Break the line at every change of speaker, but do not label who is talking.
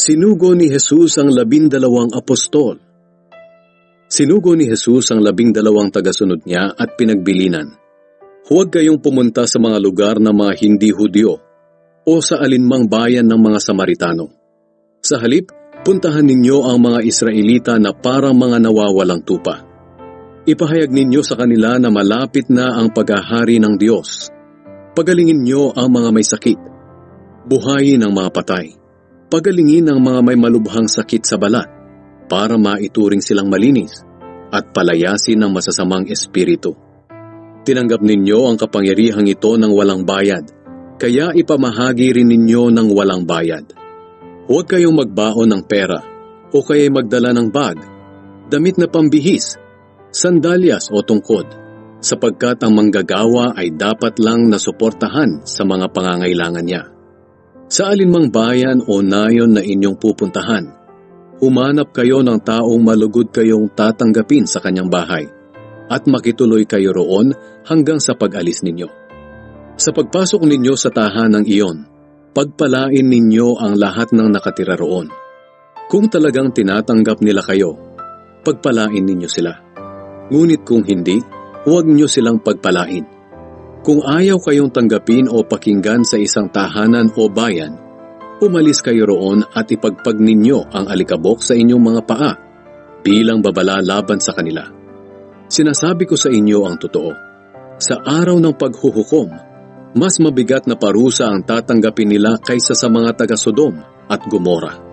Sinugo ni Jesus ang labindalawang apostol. Sinugo ni Jesus ang labindalawang tagasunod niya at pinagbilinan. Huwag kayong pumunta sa mga lugar na mga hindi Hudyo o sa alinmang bayan ng mga Samaritano. Sa halip, puntahan ninyo ang mga Israelita na parang mga nawawalang tupa. Ipahayag ninyo sa kanila na malapit na ang paghahari ng Diyos. Pagalingin niyo ang mga may sakit. Buhayin ang mga patay. Pagalingin ang mga may malubhang sakit sa balat para maituring silang malinis at palayasin ng masasamang espiritu. Tinanggap ninyo ang kapangyarihang ito ng walang bayad, kaya ipamahagi rin ninyo ng walang bayad. Huwag kayong magbaon ng pera o kaya magdala ng bag, damit na pambihis, sandalyas o tungkod, sapagkat ang manggagawa ay dapat lang nasuportahan sa mga pangangailangan niya. Sa alinmang bayan o nayon na inyong pupuntahan, humanap kayo ng taong malugod kayong tatanggapin sa kanyang bahay at makituloy kayo roon hanggang sa pag-alis ninyo. Sa pagpasok ninyo sa tahanang iyon, pagpalain ninyo ang lahat ng nakatira roon. Kung talagang tinatanggap nila kayo, pagpalain ninyo sila. Ngunit kung hindi, huwag nyo silang pagpalain. Kung ayaw kayong tanggapin o pakinggan sa isang tahanan o bayan, umalis kayo roon at ipagpag ninyo ang alikabok sa inyong mga paa bilang babala laban sa kanila. Sinasabi ko sa inyo ang totoo. Sa araw ng paghuhukom, mas mabigat na parusa ang tatanggapin nila kaysa sa mga taga Sodom at Gomora.